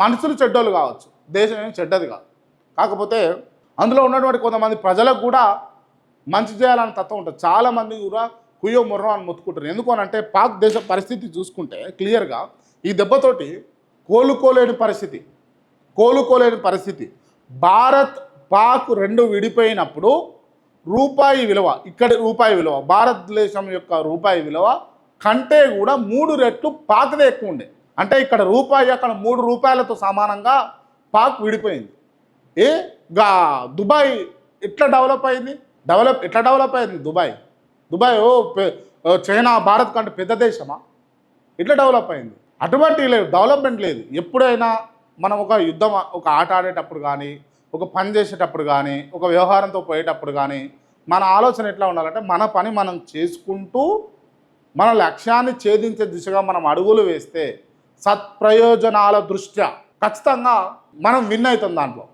మనుషులు చెడ్డోళ్ళు కావచ్చు దేశం ఏం చెడ్డది కాదు. కాకపోతే అందులో ఉన్నటువంటి కొంతమంది ప్రజలకు కూడా మంచి చేయాలనే తత్వం ఉంటుంది. చాలామంది కూడా కుయ్యో ముర్రో అని మొత్తుకుంటారు. ఎందుకు అని అంటే పాక్ దేశ పరిస్థితి చూసుకుంటే క్లియర్గా ఈ దెబ్బతోటి కోలుకోలేని పరిస్థితి కోలుకోలేని పరిస్థితి. భారత్ పాక్ రెండు విడిపోయినప్పుడు రూపాయి విలువ ఇక్కడి రూపాయి విలువ భారతదేశం యొక్క రూపాయి విలువ కంటే కూడా మూడు రెట్లు పాతదే ఎక్కువ ఉండే. అంటే ఇక్కడ రూపాయి అక్కడ మూడు రూపాయలతో సమానంగా పాక్ విడిపోయింది. ఏ? గా దుబాయ్ ఎట్లా డెవలప్ అయింది? డెవలప్ ఎట్లా డెవలప్ అయింది దుబాయ్? దుబాయ్ ఓ చైనా భారత్ కంటే పెద్ద దేశమా? ఇట్లా డెవలప్ అయింది? అటువంటి లేదు డెవలప్మెంట్ లేదు. ఎప్పుడైనా మనం ఒక యుద్ధం ఒక ఆట ఆడేటప్పుడు కానీ ఒక పని చేసేటప్పుడు కానీ ఒక వ్యవహారంతో పోయేటప్పుడు కానీ మన ఆలోచన ఎట్లా ఉండాలంటే మన పని మనం చేసుకుంటూ మన లక్ష్యాన్ని ఛేదించే దిశగా మనం అడుగులు వేస్తే సత్ప్రయోజనాల దృష్ట్యా ఖచ్చితంగా మనం విన్ అవుతాం దాంట్లో.